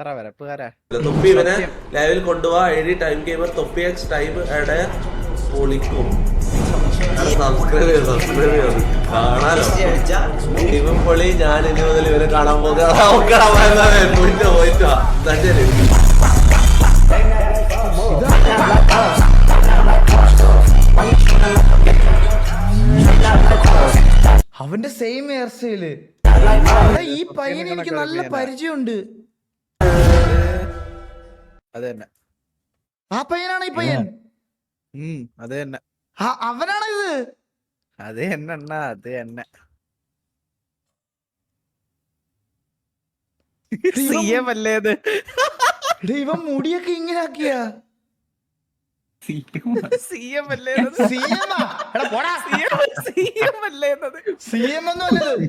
എത്ര വരപ്പുകാരാ? തൊപ്പി ഇവനെ ലൈവിൽ കൊണ്ടുപോവാ time gamer Thoppi X time എടെ പൊളിക്കും. സബ്സ്ക്രൈബ് ചെയ്ത് സബ്സ്ക്രൈബ് ചെയ്ത് കാണാലോ. ഇവൻ പൊളി ഞാൻ ഇനി മുതൽ ഇവനെ കാണാൻ പോകാം പോയിട്ട് പോയിട്ടോ എന്നാ ശരി. അവന്റെ സെയിം ഹെയർ സ്റ്റൈൽ ഈ പയ്യനെ എനിക്ക് നല്ല പരിചയമുണ്ട്. അത് തന്നെ. ആ പയ്യനാണ് ഈ പയ്യൻ? അത് തന്നെ. അവനാണ് ഇത്? അത് തന്നെ അണ്ണാ അത് തന്നെ. ഇവൻ മുടിയൊക്കെ ഇങ്ങനെ ആക്കിയ സി എം അല്ലേ സി എം സി എം ഒന്നും അല്ലത്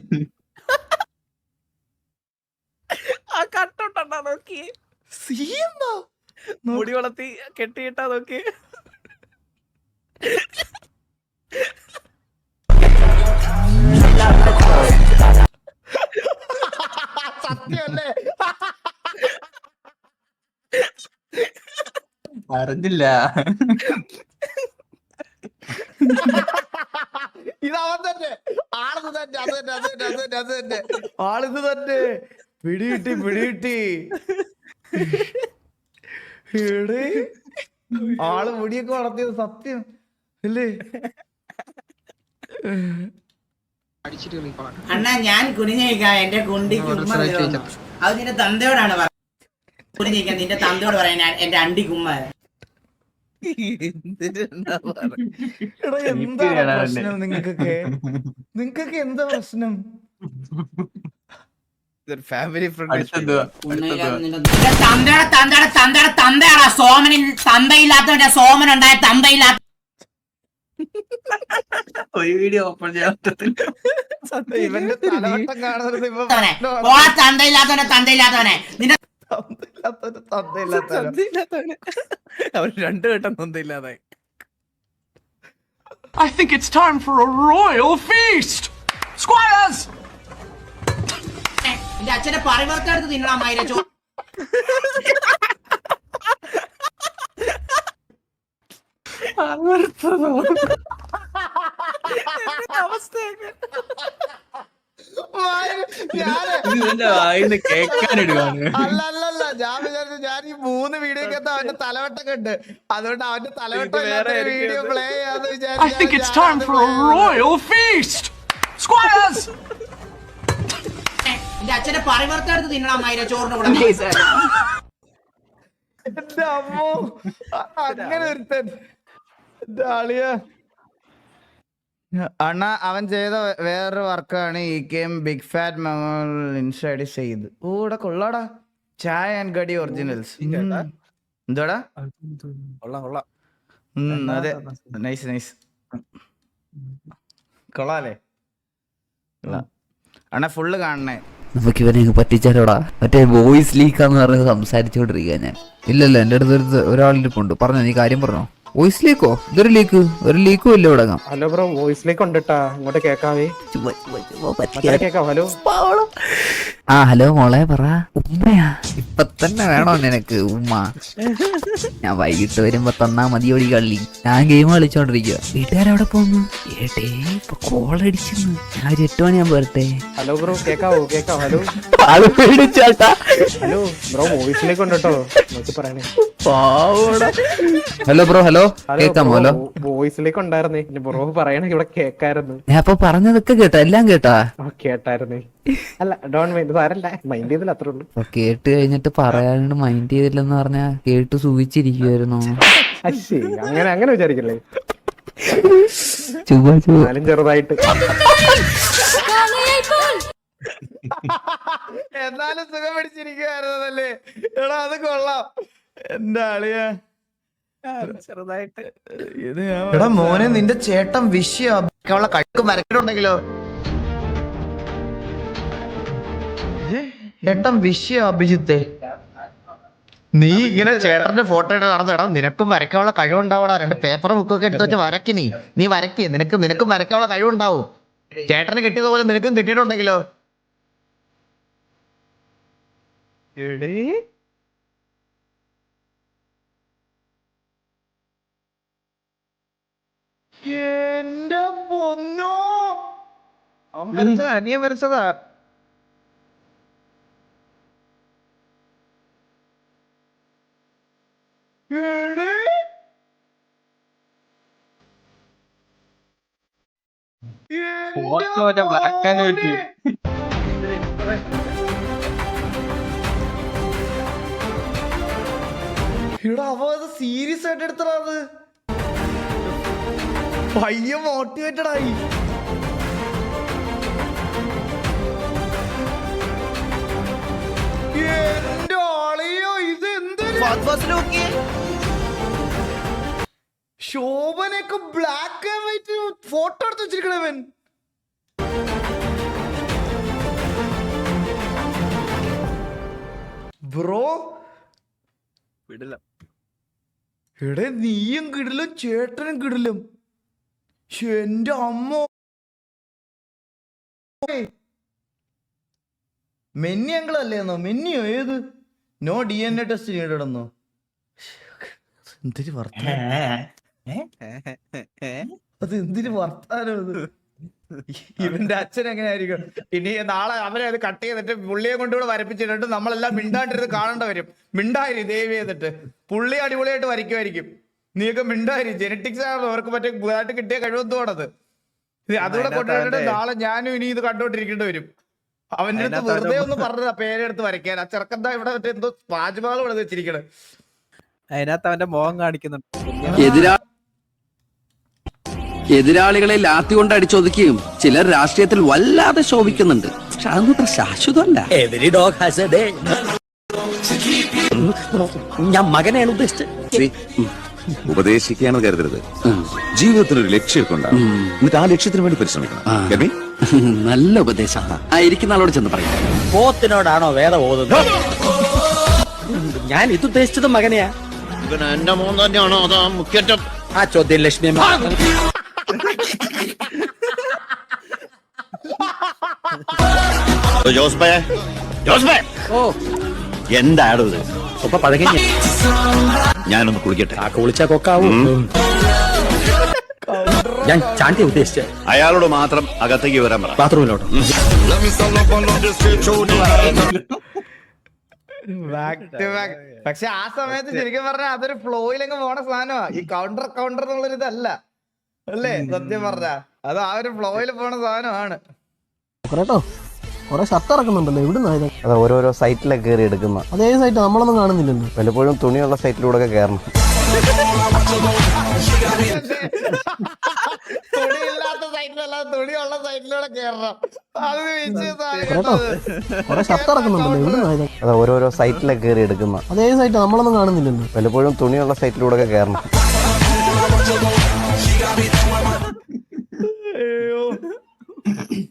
ആ കട്ടോട്ടാ നോക്കി. സി എം മുടി വളർത്തി കെട്ടിയിട്ടാ നോക്കി സത്യമല്ലേ? അറിഞ്ഞില്ല. ഇത് അവൻ തന്നെ ആളത് തന്നെ അത് തന്നെ അത് തന്നെ അത് തന്നെ അത് തന്നെ. ആളിത് തന്നെ. പിടികിട്ടി പിടികിട്ടി. ആൾ മുടിയൊക്കെ വളർത്തിയത് സത്യം. അല്ലേ? അണ്ണാ ഞാൻ കുനിഞ്ഞേക്കാം എന്റെ കുണ്ടിക്ക് ഉമ്മ. അത് നിന്റെ തന്തയോടാണ് കുനിഞ്ഞേക്കാം നിന്റെ തന്തയോട് പറയാൻ ഞാൻ എന്റെ അണ്ടി കുമ്മ. എന്താ പ്രശ്നം നിങ്ങൾക്കൊക്കെ? നിങ്ങൾക്കൊക്കെ എന്താ പ്രശ്നം? ഫാമിലി സോമനിൽ തന്തയില്ലാത്തവന്റെ സോമൻ ഉണ്ടായ തന്തയില്ലാത്ത ഒരു വീഡിയോ ഓപ്പൺ ചെയ്യാൻ തന്തയില്ലാത്തവനെ തന്തയില്ലാത്തവനെ. നിന്റെ അവർ രണ്ടു വട്ടം തന്തയില്ലാതായി. I think it's time for a royal feast! Squires! നിന്റെ അച്ഛനെ പരിവർത്തനം എടുത്ത് തിന്നടാ മൈര ചോ മാര്, ഞാൻ ഇത് ഇവന്റെ വായിന്ന് കേൾക്കാനിടുവാണ് അല്ല അല്ല അല്ല ഞാൻ വിചാരിച്ചു ഞാൻ ഈ മൂന്ന് വീഡിയോക്കകത്ത് അവന്റെ തലവട്ടൊക്കെ ഉണ്ട്. അതുകൊണ്ട് അവന്റെ തലവട്ടം വീഡിയോ പ്ലേ ചെയ്യാന്ന് I നിന്റെ അച്ഛന്റെ പരിവർത്തനം എടുത്ത് തിന്നടാ മൈര ചോറിന്റെ കൂടെ. എന്റെ അമ്മോ അങ്ങനെ ഒരുത്തൻ. അണ്ണ അവൻ ചെയ്ത വേറൊരു വർക്കാണ് ഈ game big fat memorial inside ചെയ്ത്. ഊടെ കൊള്ളാടാ. ചായ ആൻഡ് ഗഡി ഒറിജിനൽസ് എന്തോടാ? കൊള്ളാം കൊള്ളാം. അതെ. നൈസ് നൈസ് കൊള്ളാലേ അണ്ണാ ഫുള്ള് കാണണേ. നമുക്ക് ഇവനെ പറ്റിച്ചാലോടാ. മറ്റേ വോയിസ് ലീക്കാന്ന് പറഞ്ഞ് സംസാരിച്ചോണ്ടിരിക്കുക ഞാൻ. ഇല്ലല്ല എന്റെ അടുത്ത് ഒരു ഒരാളിരിപ്പുണ്ട് പറഞ്ഞോ നീ കാര്യം പറഞ്ഞോ? വോയിസ് ലീക്കോ ഇതൊരു ലീക്ക് ഒരു ലീക്കും ഇല്ല ഇവിടെ ഹലോ ബ്രോ വോയിസ് ലീക്ക് ഉണ്ട് കേട്ടാ ഇങ്ങോട്ട് കേക്കാവേ ഹലോ? ആ ഹലോ മോളെ പറ. ഉമ്മയാ? ഇപ്പൊ തന്നെ വേണോ നിനക്ക് ഉമ്മ? ഞാൻ വൈകിട്ട് വരുമ്പോ തന്നാ ഓടി കള്ളി ഞാൻ ഗെയിം കളിച്ചോണ്ടിരിക്കുക വീട്ടുകാരവിടെ പോന്നു? ഏട്ടേ ഇപ്പൊ കോളടിക്കുന്നു ഞാൻ ഒരു മണി ഞാൻ വരട്ടെ ഹലോ ബ്രോ കേക്കാവോ? കേക്കാവോ? ഹലോ? ആൾ പേടിച്ചാട്ടാ. ഹലോ ബ്രോ വോയിസിലേക്ക് ഉണ്ടോ നോക്കി പറയണേ. Hello bro hello? കേക്കാമോ ഹലോ? വോയിസിലേക്ക് ഉണ്ടായിരുന്നേ. പിന്നെ ബ്രോ പറയണേ ഇവിടെ കേക്കായിരുന്നു. ഞാൻ അപ്പൊ പറഞ്ഞതൊക്കെ കേട്ടോ എല്ലാം കേട്ടാ. ആ കേട്ടായിരുന്നേ. അല്ല ഡോൺ മൈൻഡ് സാരല്ല മൈൻഡ് ചെയ്തില്ല അത്രേ ഉള്ളൂ. കേട്ട് കഴിഞ്ഞിട്ട് പറയാണ്ട് മൈൻഡ് ചെയ്തില്ലെന്ന് പറഞ്ഞാ കേട്ട് സൂചിച്ചിരിക്കുവായിരുന്നു അശ്ശേ അങ്ങനെ അങ്ങനെ വിചാരിക്കല്ലേ? ചുമ്മാ ചുമ്മാ എന്നാലും ചെറുതായിട്ട്. എന്നാലും സുഖം പിടിച്ചിരിക്കുവായിരുന്നല്ലേ എടാ അത് കൊള്ളാം. എന്താ അളിയ. ചെറുതായിട്ട്. എടാ മോനെ നിന്റെ ചേട്ടൻ വിഷയ കഴുക്ക് മരക്കിലുണ്ടെങ്കിലോ ചേട്ടം വിഷയ അഭിജിത്തെ. നീ ഇങ്ങനെ ചേട്ടന്റെ ഫോട്ടോ ഇട്ട് നടന്നിടാം നിനക്കും വരയ്ക്കാനുള്ള കഴിവുണ്ടാവണ രണ്ട് പേപ്പർ ബുക്കൊക്കെ എടുത്ത് വെച്ച് വരക്ക് നീ. നീ വരക്ക് നിനക്ക് നിനക്കും വരയ്ക്കാനുള്ള കഴിവുണ്ടാവും. ചേട്ടന് കിട്ടിയതുപോലെ നിനക്കും കിട്ടിയിട്ടുണ്ടെങ്കിലോ? എന്റെ പൊന്നോ. അനിയ വരച്ചതാ. ബ്ലാക്ക് ആൻഡ് വൈറ്റ് ഇവിടെ അവ അത് സീരിയസ് ആയിട്ട് എടുത്തടാ അത്. പയ്യ മോട്ടിവേറ്റഡ് ആയി. എന്തൊരു ശോഭനൊക്കെ ബ്ലാക്ക് ആൻഡ് വൈറ്റ് ഫോട്ടോ എടുത്ത് വെച്ചിരിക്കണവൻ ബ്രോ. വിടില്ല. എടേ നീയും കിടിലും ചേട്ടനും കിടിലും. എന്റെ അമ്മ. മെന്നി അങ്കിളല്ലേന്നോ മെന്നിയോ ഏത്? No D N A test ചെയ്തിടന്നോ എന്തിനു വർത്താനം? അത് എന്തിന് വർത്താനം അത് ഇവന്റെ അച്ഛൻ എങ്ങനെയായിരിക്കും? ഇനി നാളെ അവരെ അത് കട്ട് ചെയ്തിട്ട് പുള്ളിയെ കൊണ്ടുകൂടെ വരപ്പിച്ചിട്ട് നമ്മളെല്ലാം മിണ്ടാണ്ടിരുന്ന് കാണേണ്ട വരും. മിണ്ടായിരി ദേവി ചെയ്തിട്ട്. പുള്ളി അടിപൊളിയായിട്ട് വരയ്ക്കുമായിരിക്കും. നീയൊക്കെ മിണ്ടായിരി. ജനറ്റിക്സ് ആണ് അവർക്ക് മറ്റേ പുതുതായിട്ട് കിട്ടിയ കഴിവെന്തോടത് അതുകൂടെ കൊണ്ടുവന്നിട്ട് നാളെ ഞാനും ഇനി ഇത് കണ്ടോണ്ടിരിക്കേണ്ടി വരും. അവന്റെ അടുത്ത് അതിനകത്ത് വെറുതെ ഒന്ന് പറഞ്ഞതാ പേരെടുത്ത് വരയ്ക്കാൻ. ആ ചെറുക്കന്താ ഇവിടെ മറ്റേ എന്തോ താജ്മഹൽ ഇവിടെ വെച്ചിരിക്കണേ. അതിനകത്ത് അവന്റെ മോഹം കാണിക്കുന്നുണ്ട്. എതിരാ എതിരാളികളെ ലാത്തി കൊണ്ട് അടിച്ചൊതുക്കിയും ചിലർ രാഷ്ട്രീയത്തിൽ വല്ലാതെ ശോഭിക്കുന്നുണ്ട്. പക്ഷെ അതൊന്നും അത്ര ശാശ്വതമല്ല. ഞാൻ മകനെയാണ് ഉദ്ദേശിച്ചത്. ഉപദേശിക്കുകയാണ് കരുതരുത്. ജീവിതത്തിന് ഒരു ലക്ഷ്യമൊക്കെ ഉണ്ടാകും എന്നിട്ട് ആ ലക്ഷ്യത്തിന് വേണ്ടി പരിശ്രമിക്കണം. കരുതി? നല്ല ഉപദേശം. ആ ഇരിക്കുന്ന ആളോട് ചെന്ന് പറയാം. പോത്തിനോടാണോ വേദ ഓതുന്നത്? ഞാൻ ഇത് ഉദ്ദേശിച്ചത് മകനെയാ. എന്റെ മോൻ തന്നെയാണോ അതാ മുഖ്യറ്റം? ആ ചോദ്യം ലക്ഷ്മി അമ്മ. ജോസ്ബേ ജോസ്ബേ ഓ. എന്താണോ ഇത്? ഒപ്പ പഴകഞ്ഞ ഞാനൊന്ന് കുളിക്കട്ടെ. ആ കുളിച്ചാ കൊക്കാവും. ഞാൻ ചാണ്ടി ഉദ്ദേശിച്ചത് അയാളോട് മാത്രം അകത്തേക്ക് വരാൻ പറ. ബാത്റൂമിലോട്ട്. ബാക്ക് ടു ബാക്ക് പക്ഷെ ആ സമയത്ത് ശരിക്കും പറഞ്ഞാൽ അതൊരു ഫ്ലോയിലങ്ങ് പോണ സാധനമാ. ഈ കൗണ്ടർ കൗണ്ടർ എന്നുള്ളൊരു ഇതല്ല. അല്ലേ? സത്യം പറഞ്ഞ. അത് ആ ഒരു ഫ്ലോയിൽ പോണ സാധനമാണ്. കേട്ടോ? കുറെ ഷർട്ട് ഇറക്കുന്നുണ്ടല്ലോ എവിടുന്നാ ഇത്? അത് ഓരോരോ സൈറ്റിലൊക്കെ കയറി എടുക്കുന്ന. അതേ സൈറ്റ് നമ്മളൊന്നും കാണുന്നില്ലല്ലോ. പലപ്പോഴും തുണിയുള്ള സൈറ്റിലൂടെ ഒക്കെ കയറണം തുണിയില്ലാത്ത സൈറ്റിലല്ല തുണിയുള്ള സൈറ്റിലൂടെ കയറണം അത് വെച്ച് കേട്ടോ. കുറെ ഷർട്ട് ഇറക്കുന്നുണ്ടല്ലോ എവിടുന്നാ ഇത്? അത് ഓരോരോ സൈറ്റിലൊക്കെ കയറി എടുക്കുന്ന. അതേ സൈറ്റ് നമ്മളൊന്നും കാണുന്നില്ലല്ലോ. പലപ്പോഴും തുണിയുള്ള സൈറ്റിലൂടെ ഒക്കെ കയറണം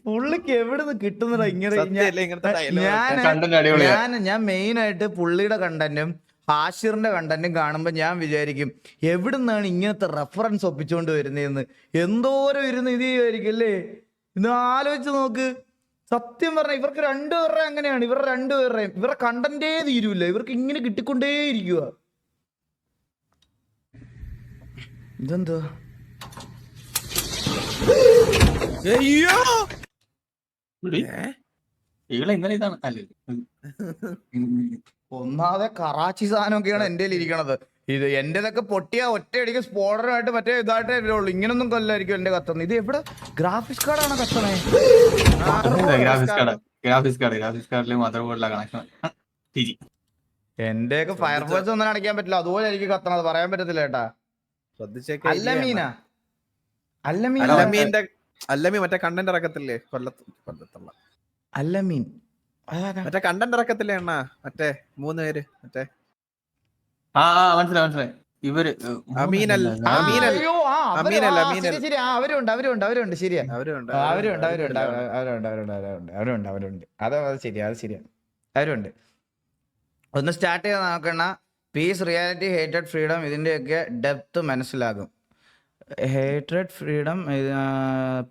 പുള്ളിക്ക് എവിടുന്ന് കിട്ടുന്നില്ല ഇങ്ങനെ ഞാൻ. ഞാൻ ഞാൻ മെയിൻ ആയിട്ട് പുള്ളിയുടെ കണ്ടന്റും ഹാഷിറിന്റെ കണ്ടന്റും കാണുമ്പോൾ ഞാൻ വിചാരിക്കും എവിടുന്നാണ് ഇങ്ങനത്തെ റെഫറൻസ് ഒപ്പിച്ചുകൊണ്ട് വരുന്നതെന്ന്? എന്തോരം ഇരുന്ന് ഇത് ചെയ്യുമായിരിക്കും അല്ലേ? ഇത് ആലോചിച്ച് നോക്ക്. സത്യം പറഞ്ഞ ഇവർക്ക് രണ്ടുപേരുടെ അങ്ങനെയാണ്. ഇവരുടെ രണ്ടുപേരുടെയും. ഇവരുടെ കണ്ടന്റേ തീരൂല. ഇവർക്ക് ഇങ്ങനെ കിട്ടിക്കൊണ്ടേയിരിക്കുക ഇതെന്താ അയ്യോ! ഇവളെ ഇന്നലെ ഇതാണ്? അല്ലേ ഒന്നാമതെ കറാച്ചി സാധനമൊക്കെയാണ് എന്റെ ഇരിക്കണത്. ഇത് എന്റേതൊക്കെ പൊട്ടിയ ഒറ്റയടിക്ക് സ്പോഡറുമായിട്ട് മറ്റേ ഇതായിട്ടേ വരുള്ളൂ. ഇങ്ങനൊന്നും കൊല്ലായിരിക്കും എന്റെ കത്തുന്നത് ഇത് എവിടെ? ഗ്രാഫിക്സ് കാർഡാണ് കത്തണേ? Graphics card? Graphics card graphics കാർഡിൽ മദർ കണക്ഷൻ തിരി. എന്റെയൊക്കെ ഫയർഫോഴ്സ് ഒന്നും അടയ്ക്കാൻ പറ്റില്ല. അതുപോലെ എനിക്ക് കത്തണത് പറയാൻ പറ്റത്തില്ല ഏട്ടാ. ശ്രദ്ധിച്ചേക്കെ അല്ല മീന. അല്ലമീന്റെ അല്ലമീൻ മറ്റേ കണ്ടന്റ് ഇറക്കത്തില്ലേ? കൊല്ലത്ത് കൊല്ലത്തുള്ള. അല്ലമീൻ. മറ്റേ കണ്ടന്റ് ഇറക്കത്തില്ലേ അണ്ണാ? മറ്റേ മൂന്ന് പേര് മറ്റേ. ആ മനസ്സിലായി മനസ്സിലായി. ഇവർ അമീനൽ അമീനൽ അമീനൽ. ശരി, അവരുണ്ട് അവരുണ്ട് അവരുണ്ട് ശരിയാ. അവരുണ്ട് അവരുണ്ട് അവരുണ്ട് അവരുണ്ട് അവരുണ്ട്. അവരുണ്ട് അവരുണ്ട് അവരുണ്ട് അത് അത് ശരിയാ അത് ശരിയാ. അവരുണ്ട്. ഒന്ന് സ്റ്റാർട്ട് ചെയ്ത് നോക്കണ പീസ് റിയാലിറ്റി ഹേറ്റഡ് ഫ്രീഡം ഇതിന്റെയൊക്കെ ഡെപ്ത് മനസ്സിലാകും. Hated freedom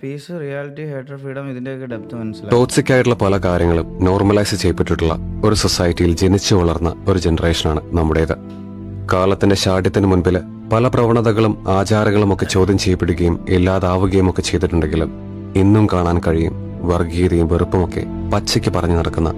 peace reality hatred freedom ഇതിന്റെയൊക്കെ ഡെപ്ത് മനസ്സിലായി. ടോക്സിക് ആയിട്ടുള്ള പല കാര്യങ്ങളും നോർമലൈസ് ചെയ്യപ്പെട്ടിട്ടുള്ള ഒരു സൊസൈറ്റിയിൽ ജനിച്ചു വളർന്ന ഒരു ജനറേഷനാണ് നമ്മുടേത്. കാലത്തിന്റെ ശാഠ്യത്തിന് മുൻപിൽ പല പ്രവണതകളും ആചാരങ്ങളും ഒക്കെ ചോദ്യം ചെയ്യപ്പെടുകയും ഇല്ലാതാവുകയും ഒക്കെ ചെയ്തിട്ടുണ്ടെങ്കിലും ഇന്നും കാണാൻ കഴിയും വർഗീയതയും വെറുപ്പുമൊക്കെ പച്ചയ്ക്ക് പറഞ്ഞു നടക്കുന്ന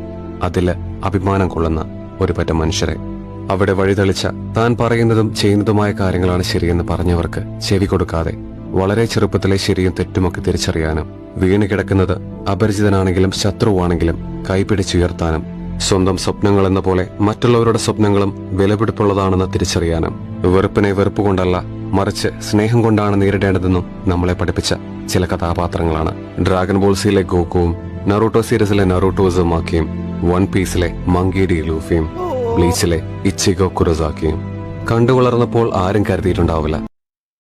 അതിൽ അഭിമാനം കൊള്ളുന്ന ഒരു പറ്റം മനുഷ്യരെ. അവിടെ വഴിതെളിച്ച താൻ പറയുന്നതും ചെയ്യുന്നതുമായ കാര്യങ്ങളാണ് ശരിയെന്ന് പറഞ്ഞവർക്ക് ചെവി കൊടുക്കാതെ വളരെ ചെറുപ്പത്തിലെ ശരിയും തെറ്റുമൊക്കെ തിരിച്ചറിയാനും വീണ് കിടക്കുന്നത് അപരിചിതനാണെങ്കിലും ശത്രുവാണെങ്കിലും കൈപിടിച്ചുയർത്താനും സ്വന്തം സ്വപ്നങ്ങൾ എന്ന പോലെ മറ്റുള്ളവരുടെ സ്വപ്നങ്ങളും വിലപിടിപ്പുള്ളതാണെന്ന് തിരിച്ചറിയാനും വെറുപ്പിനെ വെറുപ്പ് കൊണ്ടല്ല മറിച്ച് സ്നേഹം കൊണ്ടാണ് നേരിടേണ്ടതെന്നും നമ്മളെ പഠിപ്പിച്ച ചില കഥാപാത്രങ്ങളാണ്. ഡ്രാഗൺ ബോൾസിയിലെ ഗോക്കുവും നറൂട്ടോ സീരീസിലെ നറൂട്ടോ ഉസുമാക്കിയും വൺ പീസിലെ മങ്കേഡി ലൂഫിയും ബ്ലീച്ചിലെ ഇച്ചിഗോ കുറസാക്കിയും കണ്ടു വളർന്നപ്പോൾ ആരും കരുതിയിട്ടുണ്ടാവില്ല.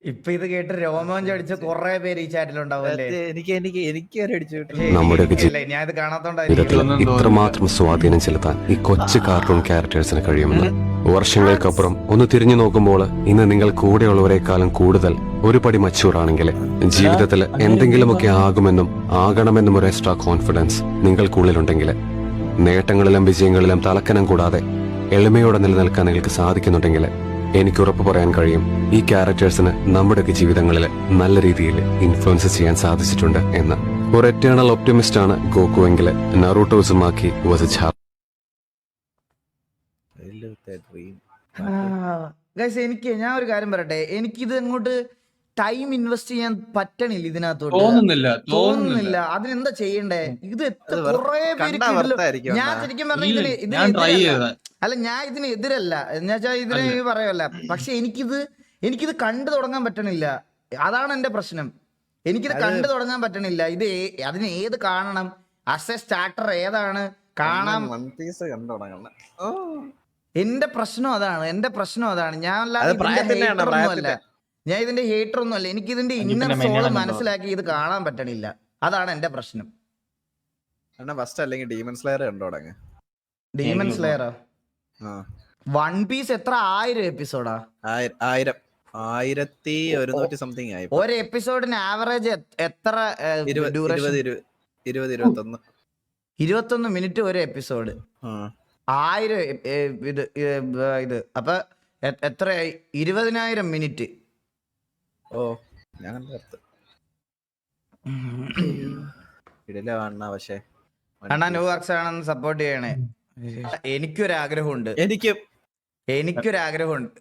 ഇപ്പൊ ഇത് കേട്ട് രോമം ചടിച്ച കൊറേ പേര് ഈ ചാറ്റിലുണ്ടാവും എനിക്ക് എനിക്ക് എനിക്ക് നമ്മുടെയൊക്കെ ഞാൻ ഇത് കാണാത്തോണ്ടായിരിക്കും. ഇത്രമാത്രം സ്വാധീനം ചെലുത്താൻ ഈ കൊച്ചു കാർട്ടൂൺ ക്യാരക്ടേഴ്സിന് കഴിയുമെന്ന് വർഷങ്ങൾക്കപ്പുറം ഒന്ന് തിരിഞ്ഞു നോക്കുമ്പോൾ ഇന്ന് നിങ്ങൾ കൂടെയുള്ളവരെക്കാളും കൂടുതൽ ഒരു പടി മച്ചൂർ ആണെങ്കിൽ ജീവിതത്തിൽ എന്തെങ്കിലുമൊക്കെ ആകുമെന്നും ആകണമെന്നും ഒരു എക്സ്ട്രാ കോൺഫിഡൻസ് നിങ്ങൾക്കുള്ളിലുണ്ടെങ്കിൽ നേട്ടങ്ങളിലും വിജയങ്ങളിലും തലക്കനം കൂടാതെ എളിമയോടെ നിലനിൽക്കാൻ നിങ്ങൾക്ക് സാധിക്കുന്നുണ്ടെങ്കിൽ എനിക്ക് ഉറപ്പ് പറയാൻ കഴിയും. ഈ ക്യാരക്ടേഴ്സിന് നമ്മുടെയൊക്കെ ജീവിതങ്ങളിൽ നല്ല രീതിയിൽ ഇൻഫ്ലുവൻസ് ചെയ്യാൻ സാധിച്ചിട്ടുണ്ട് എന്ന്. ഒരു എറ്റേണൽ ഒപ്റ്റിമിസ്റ്റ് ആണ് ഗോകു എങ്കിൽ നറൂട്ടോ വസിച്ച വാസ് എ ചാർ ഗൈസ് എനിക്ക് ഞാൻ ഒരു കാര്യം പറയട്ടെ. എനിക്കിത് അങ്ങോട്ട് ടൈം ഇൻവെസ്റ്റ് ചെയ്യാൻ പറ്റണില്ല ഇതിനകത്തോട്ട്. തോന്നുന്നില്ല തോന്നുന്നില്ല. അതിനെന്താ ചെയ്യണ്ടേ? ഇത് എത്ര കുറേ പേര് ഞാൻ. ശരിക്കും പറഞ്ഞ ഇതിന്. അല്ല ഞാൻ ഇതിന് എതിരല്ല. എന്ന് വെച്ചാൽ ഇതിന് പറയല്ല. പക്ഷെ എനിക്കിത് എനിക്കിത് കണ്ടു തുടങ്ങാൻ പറ്റണില്ല. അതാണ് എന്റെ പ്രശ്നം. എനിക്കിത് കണ്ടു തുടങ്ങാൻ പറ്റണില്ല. ഇത് അതിന് ഏത് കാണണം? അസ് എ സ്റ്റാർട്ടർ ഏതാണ്? കാണാം. വൺ പീസ് കണ്ടു തുടങ്ങണം. ഓ. എന്റെ പ്രശ്നം അതാണ്. എന്റെ പ്രശ്നം അതാണ്. ഞാൻ അല്ലാതെ ഞാൻ ഇതിന്റെ ഹേറ്റർ ഒന്നും അല്ല. എനിക്ക് ഇതിന്റെ ഇന്നർ സോൾ മനസ്സിലാക്കി ഇത് കാണാൻ പറ്റണില്ല. അതാണ് എന്റെ പ്രശ്നം. ഫസ്റ്റ് അല്ലെങ്കിൽ ഡീമൺ സ്ലെയർ തുടങ്ങ ഡീമൺ സ്ലെയറോ ആ? വൺ പീസ് എത്ര ആയിരം എപ്പിസോഡാ ആയിരം. ആയിരത്തി ഒരുന്നൂറ്റി സംതിങ് ആയി ഒരു എപ്പിസോഡിന് ആവറേജ് എത്ര ഇരുപത്തൊന്ന്. ഇരുപത്തൊന്ന് മിനിറ്റ് ഒരു എപ്പിസോഡ് ആ. ആയിരം ഇത് ഇത്. അപ്പൊ എത്രയായി? ഇരുപതിനായിരം മിനിറ്റ് ഓ ഞാൻ കണ്ടു കാണണ പക്ഷേ. അണ്ണാ ന്യൂ ആണെന്ന് സപ്പോർട്ട് ചെയ്യണേ. എനിക്കൊരാഗ്രഹമുണ്ട്. എനിക്കും. എനിക്കൊരാഗ്രഹമുണ്ട്.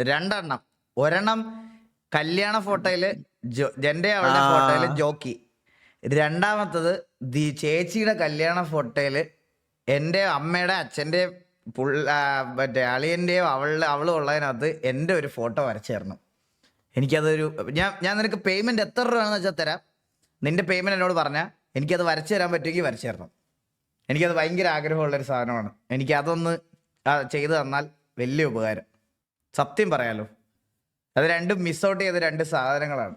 രണ്ടെണ്ണം. ഒരെണ്ണം കല്യാണ ഫോട്ടോയിൽ ജെന്റെ അവളുടെ. ഫോട്ടോയിൽ ജോക്കി. രണ്ടാമത്തത് ദി ചേച്ചിയുടെ കല്യാണ ഫോട്ടോയിൽ എന്റെ അമ്മയുടെ അച്ഛന്റെ പുള്ള മറ്റേ അളിയന്റെയോ അവളുടെ അവളും ഉള്ളതിനകത്ത് എന്റെ ഒരു ഫോട്ടോ വരച്ചു തരണം എനിക്കതൊരു ഞാൻ ഞാൻ നിനക്ക് പേയ്മെന്റ് എത്ര രൂപയാണെന്ന് വെച്ചാൽ തരാം. നിന്റെ പേയ്മെന്റ് എന്നോട് പറഞ്ഞാൽ എനിക്കത് വരച്ചു തരാൻ പറ്റുമെങ്കിൽ വരച്ചു തരണം. എനിക്കത് ഭയങ്കര ആഗ്രഹമുള്ളൊരു സാധനമാണ്. എനിക്ക് അതൊന്ന് ആ, ചെയ്തു തന്നാൽ വലിയ ഉപകാരം. സത്യം പറയാലോ. അത് രണ്ടും മിസ് ഔട്ട് ചെയ്ത രണ്ട് സാധനങ്ങളാണ്.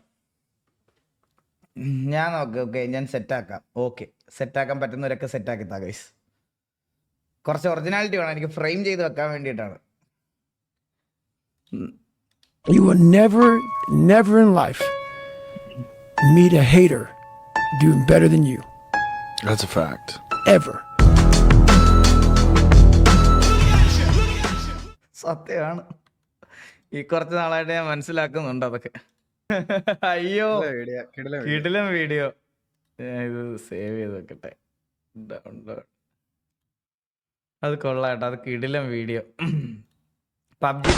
ഞാൻ ഓക്കെ ഓക്കെ ഞാൻ സെറ്റാക്കാം ഓക്കെ സെറ്റാക്കാൻ പറ്റുന്നവരൊക്കെ സെറ്റാക്കി താ ഗൈസ് കുറച്ച് ഒറിജിനാലിറ്റി വേണം. എനിക്ക് ഫ്രെയിം ചെയ്ത് വെക്കാൻ വേണ്ടിയിട്ടാണ്. You will never, never in life meet a hater doing better than you. That's a fact. Ever. സത്യമാണ് ഈ കുറച്ച് നാളായിട്ട് ഞാൻ മനസ്സിലാക്കുന്നുണ്ട് അതൊക്കെ അയ്യോ വീഡിയോ കിടില വീഡിയോ. ഞാൻ ഇത് സേവ് ചെയ്ത് വെക്കട്ടെ Download. അത് കൊള്ളാട്ടോ അത് കിടിലം വീഡിയോ പബ്ജി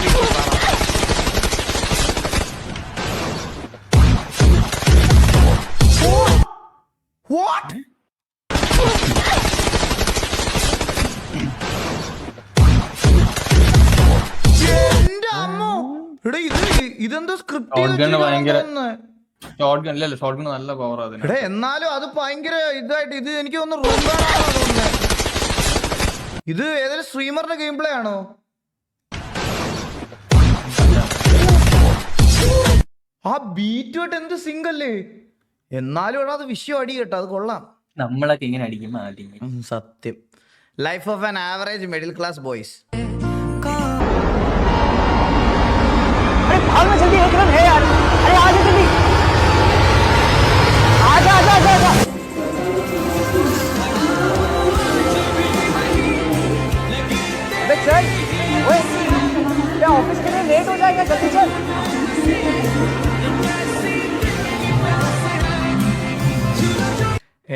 എടാ എന്നാലും അത് ഭയങ്കര ഇതായിട്ട് ഇത് എനിക്ക് ഒന്ന് റൂം ഇത് ഏതൊരു സ്ട്രീമറിന്റെ ഗെയിം പ്ലേ ആണോ? ആ ബീറ്റുമായിട്ട് എന്ത് സിങ്ക് അല്ലേ എന്നാലും ഇവിടെ അത് വിഷയം അടി കേട്ടോ അത് കൊള്ളാം. നമ്മളൊക്കെ ഇങ്ങനെ അടിക്കും സത്യം. Life of an average middle class boys अरे भागना जल्दी एक रन है यार अरे जल्दी ऑफिस के लिए लेट हो जाएगा जल्दी चल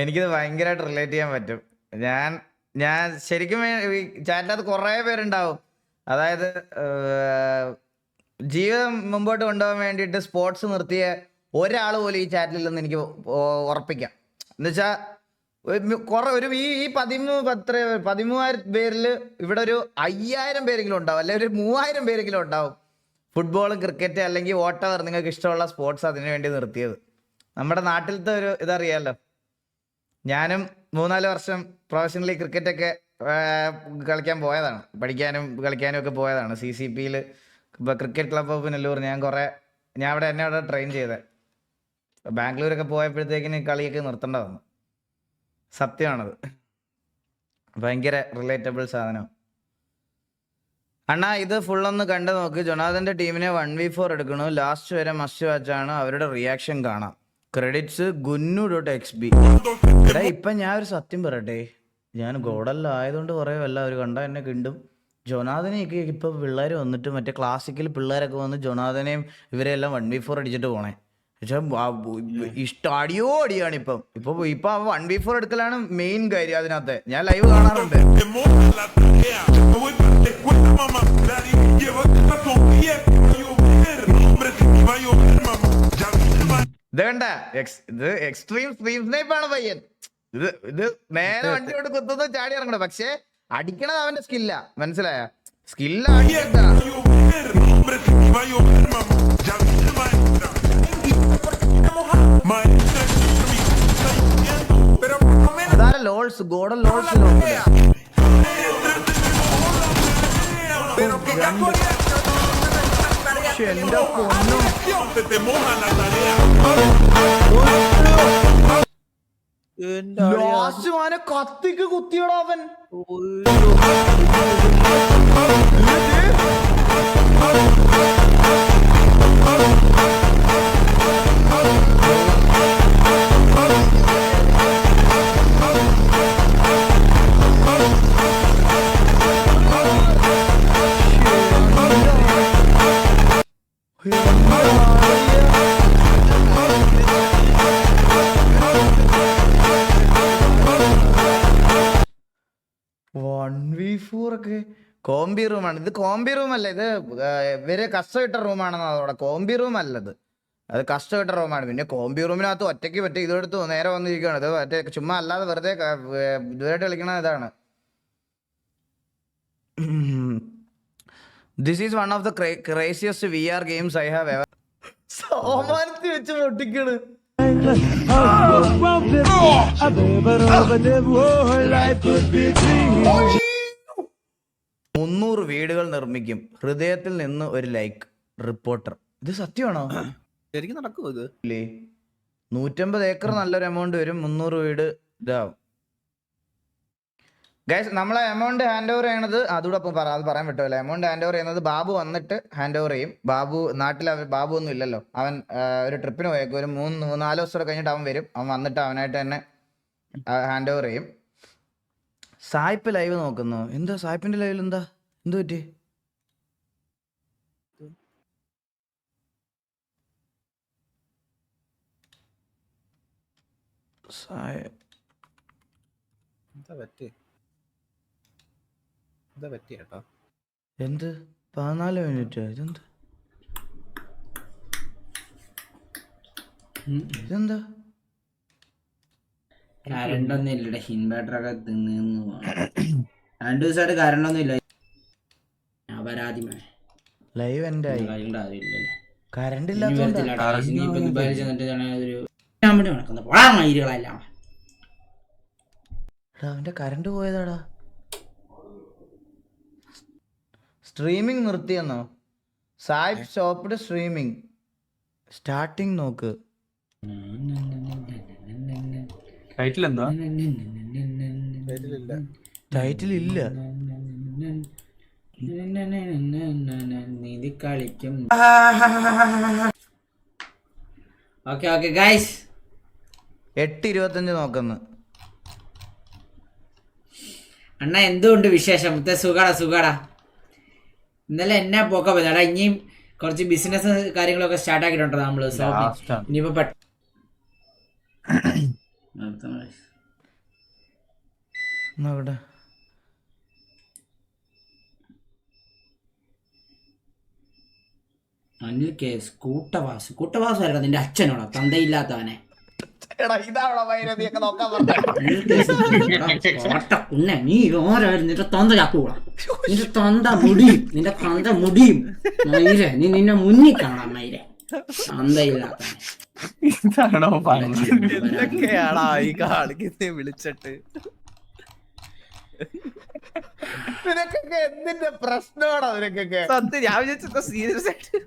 എനിക്കിത് ഭയങ്കരമായിട്ട് റിലേറ്റ് ചെയ്യാൻ പറ്റും. ഞാൻ ഞാൻ ശരിക്കും ചാറ്റിനകത്ത് കുറേ പേരുണ്ടാവും. അതായത് ജീവിതം മുമ്പോട്ട് കൊണ്ടുപോകാൻ വേണ്ടിയിട്ട് സ്പോർട്സ് നിർത്തിയ ഒരാൾ പോലും ഈ ചാറ്റിലില്ലെന്ന് എനിക്ക് ഉറപ്പിക്കാം. എന്നുവെച്ചാൽ കുറെ ഒരു ഈ ഈ പതിമൂ പത്ര പതിമൂവായിരം പേരിൽ ഇവിടെ ഒരു അയ്യായിരം പേരെങ്കിലും ഉണ്ടാവും. അല്ലെങ്കിൽ ഒരു മൂവായിരം പേരെങ്കിലും ഉണ്ടാവും. ഫുട്ബോൾ ക്രിക്കറ്റ് അല്ലെങ്കിൽ വോട്ടവർ നിങ്ങൾക്ക് ഇഷ്ടമുള്ള സ്പോർട്സ് അതിനു വേണ്ടി നിർത്തിയത്. നമ്മുടെ നാട്ടിലത്തെ ഒരു ഇതറിയാലോ? ഞാനും മൂന്നാൽ വർഷം പ്രൊഫഷണലി ക്രിക്കറ്റൊക്കെ കളിക്കാൻ പോയതാണ്. പഠിക്കാനും കളിക്കാനും ഒക്കെ പോയതാണ്. സി സി പിയിൽ ക്രിക്കറ്റ് ക്ലബ് ഓഫ് നെല്ലൂർ ഞാൻ കുറേ ഞാൻ അവിടെ എന്നെ അവിടെ ട്രെയിൻ ചെയ്തത് ബാംഗ്ലൂരൊക്കെ പോയപ്പോഴത്തേക്കിന് കളിയൊക്കെ നിർത്തേണ്ട വന്നു സത്യമാണത്. ഭയങ്കര റിലേറ്റബിൾ സാധനം. അണ്ണാ ഇത് ഫുൾ ഒന്ന് കണ്ടു നോക്ക്. ജൊണാഥന്റെ ടീമിനെ വൺ വി ഫോർ എടുക്കണു. ലാസ്റ്റ് വരെ മസ്റ്റ് വാച്ചാണ് അവരുടെ റിയാക്ഷൻ കാണാം. ക്രെഡിറ്റ്സ് ഗുന്നു ഡോട്ട് എക്സ് ബി എടാ ഇപ്പൊ ഞാൻ ഒരു സത്യം പറയട്ടെ. ഞാൻ ഗോഡല്ല ആയതുകൊണ്ട് പറയുമല്ല അവർ കണ്ട എന്നെ കിണ്ടും. ജൊനാഥനെയൊക്കെ ഇപ്പൊ പിള്ളേർ വന്നിട്ട് മറ്റേ ക്ലാസിക്കൽ പിള്ളേരൊക്കെ വന്ന് ജൊനാഥനെയും ഇവരെല്ലാം വൺ ബി ഫോർ അടിച്ചിട്ട് പോണേ. പക്ഷെ ഇഷ്ടം അടിയോ അടിയാണ് ഇപ്പം. ഇപ്പൊ ഇപ്പൊ വൺ ബി ഫോർ എടുക്കലാണ് മെയിൻ കാര്യം അതിനകത്ത്. ഞാൻ ലൈവ് കാണാറുണ്ട്. ഇത് വേണ്ട എക്സ് ഇത് എക്സ്ട്രീം സ്ട്രീം സ്നൈപ്പാണ് പയ്യൻ. ഇത് ഇത് നേരെ വണ്ടി കൊണ്ട് കുത്തുന്നു ചാടി ഇറങ്ങണം പക്ഷെ അടിക്കണത് അവന്റെ സ്കില്ല മനസ്സിലായ? സ്കില്ല ലോൾസ് ഗോഡൻ ലോൾസ് എന്റെ പൊന്നും ലാസ്റ്റ് മാനെ കത്തിക്ക് കുത്തിയടാ അവൻ. വൺ വി ഫോർ ഒക്കെ. കോമ്പി റൂമാണ്. ഇത് കോംബി റൂം അല്ല ഇത് ഇവർ കഷ്ടമിട്ട റൂമാണെന്ന് അതോടെ കോമ്പി റൂം അല്ലത് അത് കഷ്ടമിട്ട റൂമാണ്. പിന്നെ കോമ്പി റൂമിനകത്ത് ഒറ്റയ്ക്ക് പറ്റി ഇതെടുത്ത് നേരെ വന്നിരിക്കുകയാണ്. ഇത് മറ്റേ ചുമ്മാ അല്ലാതെ വെറുതെ ഇതുവരായിട്ട് കളിക്കണ ഇതാണ്. This is one of the craziest V R games I have ever സോമാനത്തിൽ വെച്ച് പൊട്ടിക്കണ്. മുന്നൂറ് വീടുകൾ നിർമ്മിക്കും. ഹൃദയത്തിൽ നിന്ന് ഒരു ലൈക്ക് റിപ്പോർട്ടർ ഇത് സത്യമാണോ? ശരിക്കും നടക്കുമോ ഇത്? ഇല്ലേ? നൂറ്റമ്പത് ഏക്കർ നല്ലൊരു എമൗണ്ട് വരും. മുന്നൂറ് വീട് ഇതാവും. ഗൈസ് നമ്മളെ എമൗണ്ട് ഹാൻഡ് ഓവർ ചെയ്യണത് അതുകൂടെ അപ്പം പറ അത് പറയാൻ പറ്റുമല്ലോ എമൗണ്ട് ഹാൻഡ് ഓവർ ചെയ്യുന്നത് ബാബു വന്നിട്ട് ഹാൻഡ് ഓവർ ചെയ്യും. ബാബു നാട്ടിൽ ബാബു ഒന്നും ഇല്ലല്ലോ. അവൻ ഒരു ട്രിപ്പിന് പോയേക്കും. ഒരു മൂന്ന് നാല് ദിവസം കഴിഞ്ഞിട്ട് അവൻ വരും. അവൻ വന്നിട്ട് അവനായിട്ട് തന്നെ ഹാൻഡ് ഓവർ ചെയ്യും. സായിപ്പ് ലൈവ് നോക്കുന്നു. എന്താ സായിപ്പിന്റെ ലൈവിൽ എന്താ? എന്തു പറ്റി? സായി എന്താ പറ്റി എന്താ പറ്റി കേട്ടോ എന്ത്? പതിനാല് മിനിറ്റ് ഇതെന്ത്? ഇതെന്താ? കറണ്ട് ഒന്നും ഇല്ലടെ. ഇൻവേർട്ടർ ഒക്കെ തിന്നു രണ്ടു ദിവസമായിട്ട് കറണ്ട് ഒന്നും ഇല്ല. ഞാൻ പരാതി ലൈവ് കാര്യമില്ലല്ലോ കറണ്ട് guys. ഇനിയിപ്പോ ദുബായിൽ ചെന്നിട്ട് ഞാൻ ഒരു ഞാൻ വേണ്ടി നടക്കുന്നത് പോടാ മയിലുകളെല്ലാം എടാ അവന്റെ കറണ്ട് പോയതാടാ സ്ട്രീമിംഗ് നിർത്തിയെന്നോ? സായിബ് സ്റ്റോപ്ഡ് സ്ട്രീമിംഗ്. സ്റ്റാർട്ടിങ് നോക്ക്. ടൈറ്റിൽ എന്താ ടൈറ്റിൽ ഇല്ല നീതി കളിക്കും ഓക്കെ ഓക്കെ ഗൈസ്. എട്ട് ഇരുപത്തഞ്ച് നോക്കുന്നു. അണ്ണ എന്തുകൊണ്ട് വിശേഷം? സുഖാടാ സുഖാടാ. ഇന്നലെ എന്നാ പോക്ക പോയതാടാ ഇനിയും കുറച്ച് ബിസിനസ് കാര്യങ്ങളൊക്കെ സ്റ്റാർട്ട് ആക്കിയിട്ടുണ്ടോ നമ്മൾ. ഇനിയിപ്പോ പെട്ട- നിർത്തണം guys. നോക്കട്ടെ അനിൽ കെ കൂട്ടവാസ് കൂട്ടവാസ് ആരാ നിന്റെ അച്ഛനോടാ തന്തയില്ലാത്തവനെ എടാ ഇതാണോ വൈരതിയൊക്കെ നോക്കാൻ കേസ് നീ ഓരായിരുന്നു നിന്റെ തൊന്ത ചാക്കൂടാ നിന്റെ തൊന്ത മുടിയും നിന്റെ തൊന്ത മുടിയും. മയിലെ നീ നിന്നെ മുന്നിൽ കാണാം മയിലെ. തന്തയില്ലാത്തവനെ ഇതാണോ എന്തൊക്കെയാടാ ഈ കാണിക്കുന്നേ വിളിച്ചിട്ട്? നിനക്കൊക്കെ എന്തിന്റെ പ്രശ്നമാണോ നിനക്കൊക്കെ? സത്യം ഞാൻ വിചാരിച്ചൊക്കെ സീരിയസ് ആയിട്ട്?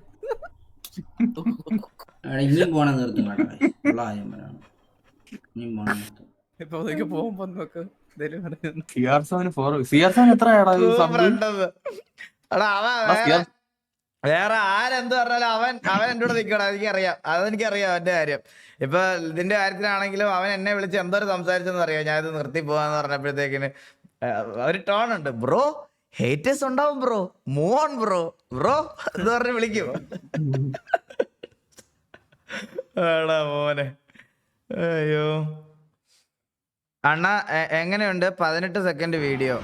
എടാ, ഇനിയും പോണ നിർത്തുന്നു കാര്യം പറയണം ഇപ്പൊ അതൊക്കെ പോകുമ്പോ നോക്ക്. എന്തേലും പറയുന്നു. C R seven four C R seven എത്രയാടാ ഈ സൂപ്പർ സബ് ഉണ്ടത്. എടാ അവൻ ആ, വേറെ- ആരെന്ത് പറഞ്ഞാലും അവൻ അവൻ എന്റെ കൂടെ നിൽക്കണം എനിക്കറിയാം. അതെനിക്കറിയാം അവന്റെ കാര്യം. ഇപ്പൊ ഇതിന്റെ കാര്യത്തിലാണെങ്കിലും അവൻ എന്നെ വിളിച്ച് എന്തോരം സംസാരിച്ചെന്ന് അറിയാം? ഞാനിത് നിർത്തി പോവാന്ന് പറഞ്ഞപ്പോഴത്തേക്കിന് ഒരു ടോൺ ഉണ്ട്. ബ്രോ ഹേറ്റേഴ്സ് ഉണ്ടാവും bro move on bro bro എന്ന് പറഞ്ഞ് വിളിക്കും. മോനെ. അയ്യോ. അണ്ണ എങ്ങനെയുണ്ട് പതിനെട്ട് സെക്കൻഡ് വീഡിയോ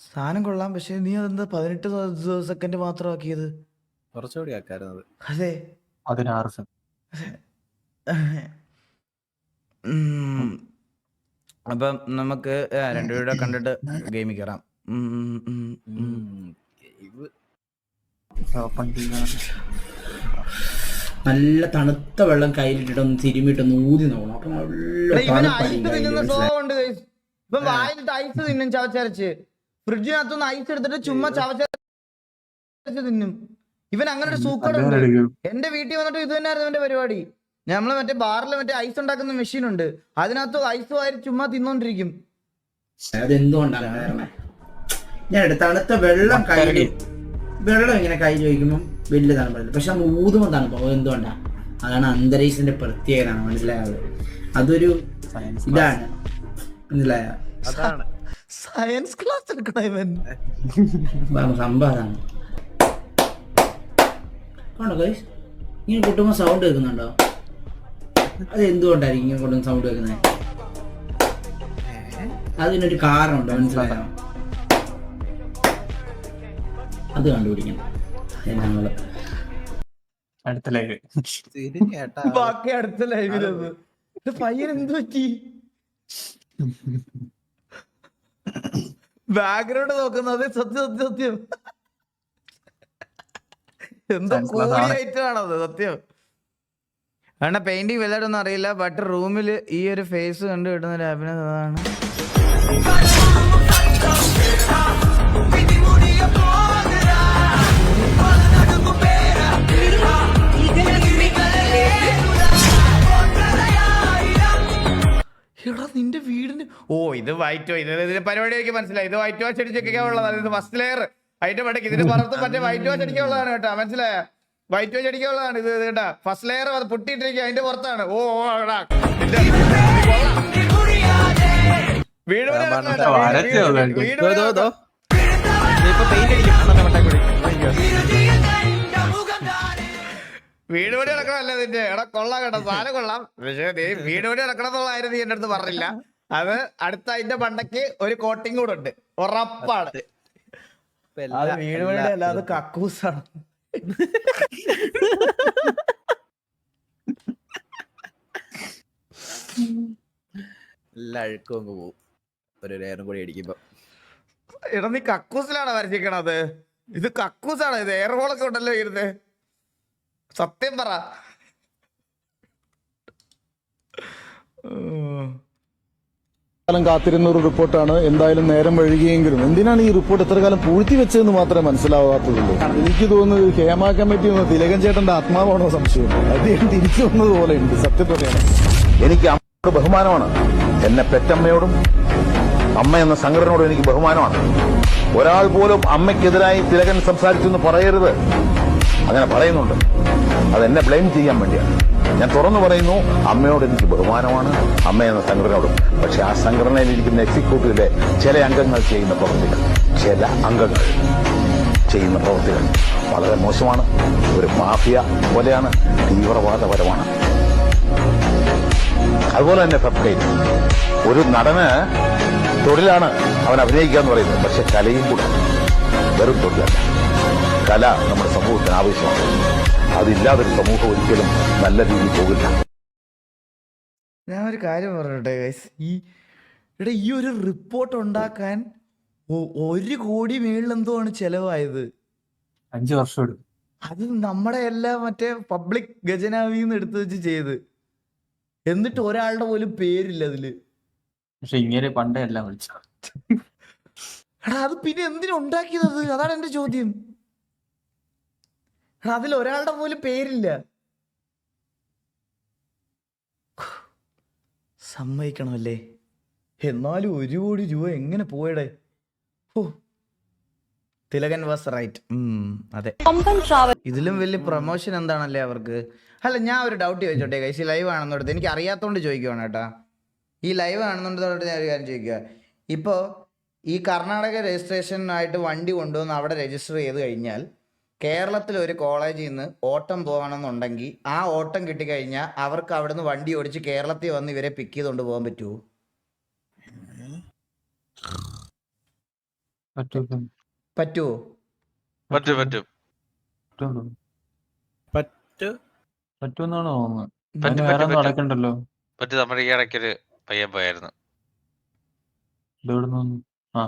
സാധനം കൊള്ളാം പക്ഷെ നീ അതെന്താ പതിനെട്ട് സെക്കൻഡ് മാത്രം ആക്കിയത് കുറച്ചുകൂടി ആക്കാരുന്നത്. അതെ. പതിനാറ് അപ്പൊ ഉം. അപ്പം നമുക്ക് ആ, രണ്ടുപേരുടെ കണ്ടിട്ട് ഗെയിമിൽ കയറാം ഉം, ഉം, ഉം, ഉം. ഓപ്പൺ ചെയ്യാൻ നല്ല തണുത്ത വെള്ളം കയ്യിലിട്ടിട്ട് ഒന്ന് തിരുമിട്ട് ഒന്ന് ഊതി നോക്കണം അപ്പൊ നല്ല എടാ, ഇവന് ഐസ് തണുപ്പായിരിക്കും തിന്നുന്ന മനസ്സിലായോ? സ്വഭാവം ഉണ്ട് guys. ഇവൻ വായിലിട്ട് ഐസ് തിന്നും ചവച്ചരച്ച് ഫ്രിഡ്ജിനകത്തുനിന്ന് ഐസ് എടുത്തിട്ട് ചുമ്മാ ചവച്ചരച്ച് തിന്നും ഇവൻ അങ്ങനെ ഒരു സൂക്കടുണ്ട്. അടിക്കും. എന്റെ വീട്ടിൽ വന്നിട്ട് ഇത് തന്നെയായിരുന്നു എന്റെ പരിപാടി. നമ്മൾ മറ്റേ ബാറിൽ മറ്റേ ഐസ് ഉണ്ടാക്കുന്ന മെഷീൻ ഉണ്ട് അതിനകത്ത് ഐസ് വാരി ചുമ്മാ തിന്നോണ്ടിരിക്കും. അതെന്തുകൊണ്ടാണ് ഞാൻ തണുത്ത വെള്ളം കൈ വെള്ളം ഇങ്ങനെ കൈ ചോദിക്കുമ്പോൾ വലിയ തണുപ്പില്ല പക്ഷെ നമ്മൾ ഊതുമ്പോൾ തണുപ്പാവും എന്തുകൊണ്ടാ അതാണ് അന്തരീക്ഷത്തിന്റെ പ്രത്യേകത മനസ്സിലായത് അതൊരു ഇതാണ്. മനസ്സിലായ? അതാണ്. സയൻസ് ക്ലാസ് എടുക്കണ ഇവൻ. സംഭവം അതാണ്. കണ്ടോ ഗൈസ് ഇങ്ങനെ കൊട്ടുമ്പോൾ സൗണ്ട് കേൾക്കുന്നുണ്ടോ? അത് എന്തുകൊണ്ടായിരിക്കും ഇങ്ങനെ കൊണ്ടുവന്ന് സൗണ്ട് കേൾക്കുന്നത് അതിനൊരു കാരണമുണ്ടോ? മനസ്സിലായോ? അത് കണ്ടുപിടിക്കണം. ഞങ്ങൾ അടുത്ത ലൈവ് ബാക്കി അടുത്ത ലൈവിലത് ഇത് പയ്യൻ എന്ത് പറ്റി? ബാക്ക്ഗ്രൗണ്ട് നോക്കുന്നത് സത്യം സത്യം സത്യം. എന്തോ സത്യം. പെയിന്റിങ് വലുതായിട്ടൊന്നും അറിയില്ല ബട്ട് റൂമിൽ ഈ ഒരു ഫേസ് കണ്ടു കിട്ടുന്ന ഒരു ഹാപ്പിനെസ് അതാണ് എടാ നിന്റെ വീടിന് ഓ ഇത് വൈറ്റ് ഇത് ഇതിന്റെ പരിപാടിയൊക്കെ മനസ്സിലായി. ഇത് വൈറ്റ് വാഷ് അടിച്ചൊക്കെ ഉള്ളതാണ്. ഇത് ഫസ്റ്റ് ലെയർ അതിന്റെ പടക്ക് ഇതിന്റെ പുറത്ത് മറ്റേ വൈറ്റ് വാഷ് അടിക്കാനുള്ളതാണ് കേട്ടോ. മനസ്സിലായ? വൈറ്റ് വാഷ് അടിക്കാനുള്ളതാണ് ഇത്. കേട്ടാ ഫസ്റ്റ് ലെയർ അത് പൊട്ടിയിട്ടിരിക്കുക അതിന്റെ പുറത്താണ്. ഓ ഓ, എടാ. നിന്റെ- ഇത് കൊള്ളാം. വീട്. വീട്- പണി നടക്കണമല്ല നിന്റെ? എടാ കൊള്ളാം കേട്ടോ. സാധനം കൊള്ളാം. പക്ഷേ നീ വീട് പണി നടക്കണമെന്നുള്ളതായിരുന്നു നീ എന്റെ അടുത്ത് പറഞ്ഞില്ല. അത് അടുത്ത അതിന്റെ പണ്ടക്ക് ഒരു കോട്ടിങ് കൂടെ ഉണ്ട്. ഉറപ്പാണ്. അത് വീട് പണിയുടെ അല്ല അത് കക്കൂസാണ്. എല്ലാ അഴുക്കും അങ്ങ് പോവും. ഒരു ലെയറും കൂടി അടിക്കുമ്പോ. എടാ നീ കക്കൂസിലാണോ വരച്ചിരിക്കണത്? ഇത് കക്കൂസാണ്? ഇത് എയർ ഹോളൊക്കെ ഉണ്ടല്ലോ ഇരുന്ന്. സത്യം പറ. കാലം കാത്തിരുന്ന ഒരു റിപ്പോർട്ടാണ്. എന്തായാലും നേരം വഴുകിയെങ്കിലും എന്തിനാണ് ഈ റിപ്പോർട്ട് എത്ര കാലം പൂഴ്ത്തി വെച്ചതെന്ന് മാത്രമേ മനസ്സിലാവാത്തുള്ളൂ എനിക്ക് തോന്നുന്നത് ഹേമ കമ്മിറ്റി ഒന്ന് തിലകൻ ചേട്ടന്റെ ആത്മാവാണോ സംശയം. അദ്ദേഹം തിരിച്ചു വന്നത് ഉണ്ട്. സത്യം എനിക്ക് അമ്മയോട് ബഹുമാനമാണ്. എന്നെ പെറ്റമ്മയോടും അമ്മ എന്ന സംഘടനയോടും എനിക്ക് ബഹുമാനമാണ്. ഒരാൾ പോലും അമ്മയ്ക്കെതിരായി തിലകൻ സംസാരിച്ചു എന്ന് പറയരുത്. അങ്ങനെ പറയുന്നുണ്ട്. അതെന്നെ ബ്ലെയിം ചെയ്യാൻ വേണ്ടിയാണ്. ഞാൻ തുറന്നു പറയുന്നു അമ്മയോട് എനിക്ക് ബഹുമാനമാണ്. അമ്മ എന്ന സംഘടനയോടും. പക്ഷെ ആ സംഘടനയിൽ ഇരിക്കുന്ന എക്സിക്യൂട്ടീവിലെ ചില അംഗങ്ങൾ ചെയ്യുന്ന പ്രവൃത്തികൾ ചില അംഗങ്ങൾ ചെയ്യുന്ന പ്രവൃത്തികൾ വളരെ മോശമാണ്. ഒരു മാഫിയ പോലെയാണ് തീവ്രവാദപരമാണ്. അതുപോലെ തന്നെ ഫെഫ്കൈൻ ഒരു നടന് തൊഴിലാണ് അവൻ അഭിനയിക്കുക എന്ന് പറയുന്നത്. പക്ഷെ കലയും കൂടെ വെറും തൊഴിലല്ല. കല നമ്മുടെ സമൂഹത്തിന് ആവശ്യമാണ്. അതില്ലാതൊരു സമൂഹം ഒരിക്കലും നല്ല രീതിയിൽ പോകില്ല. ഞാൻ ഒരു കാര്യം പറഞ്ഞോട്ടെ ഗൈസ് ഈ ഇവിടെ ഈ ഒരു റിപ്പോർട്ട് ഉണ്ടാക്കാൻ ഒരു കോടി മേളിലെന്തോ ആണ് ചെലവായത്. അഞ്ചു വർഷം എടുക്കും അത് നമ്മുടെ എല്ലാം മറ്റേ പബ്ലിക് ഖജനാവിന്ന് എടുത്തു വെച്ച് ചെയ്ത്. എന്നിട്ട് ഒരാളുടെ പോലും പേരില്ല അതിൽ. പക്ഷെ ഇങ്ങനെ പണ്ടേ എല്ലാം വിളിച്ചു. എടാ അത് പിന്നെ എന്തിനാ ഉണ്ടാക്കിയത്? അതാണ് എന്റെ ചോദ്യം. അതിൽ ഒരാളുടെ പോലും പേരില്ല. സമ്മതിക്കണമല്ലേ? എന്നാലും ഒരു കോടി രൂപ എങ്ങനെ പോയടേ? ഓ തിലകൻ വാസ് റൈറ്റ്. അതെ. ഇതിലും വലിയ പ്രൊമോഷൻ എന്താണല്ലേ അവർക്ക്? അല്ല ഞാൻ ഒരു ഡൗട്ട് ചോദിച്ചോട്ടെ കൈസി ലൈവ് ആണെന്നോടത്ത് എനിക്ക് അറിയാത്തോണ്ട് ചോദിക്കുവാണ് കേട്ടാ. ഈ ലൈവ് ആണെന്നുള്ളതോട് ഞാൻ ഒരു കാര്യം ചോദിക്കുക ഇപ്പോൾ ഈ കർണാടക രജിസ്ട്രേഷനായിട്ട് വണ്ടി കൊണ്ടുവന്ന് അവിടെ രജിസ്റ്റർ ചെയ്ത് കഴിഞ്ഞാൽ കേരളത്തിൽ ഒരു കോളേജിൽ നിന്ന് ഓട്ടം പോകണമെന്നുണ്ടെങ്കിൽ ആ ഓട്ടം കിട്ടിക്കഴിഞ്ഞാൽ അവർക്ക് അവിടുന്ന് വണ്ടി ഓടിച്ച് കേരളത്തിൽ വന്ന് ഇവരെ പിക്ക് ചെയ്തുകൊണ്ട് പോകാൻ പറ്റുമോ? പറ്റും പറ്റുമോ പറ്റും പറ്റും. പറ്റു. പറ്റുമെന്നാണ് തോന്നുന്നത്. വേറെ. നടക്കണ്ടല്ലോ പറ്റും നമ്മുടെ ഈ ഇടയ്ക്കൊരു പയ്യൻ പോയായിരുന്നു. ഇതെവിടുന്ന്? ആ.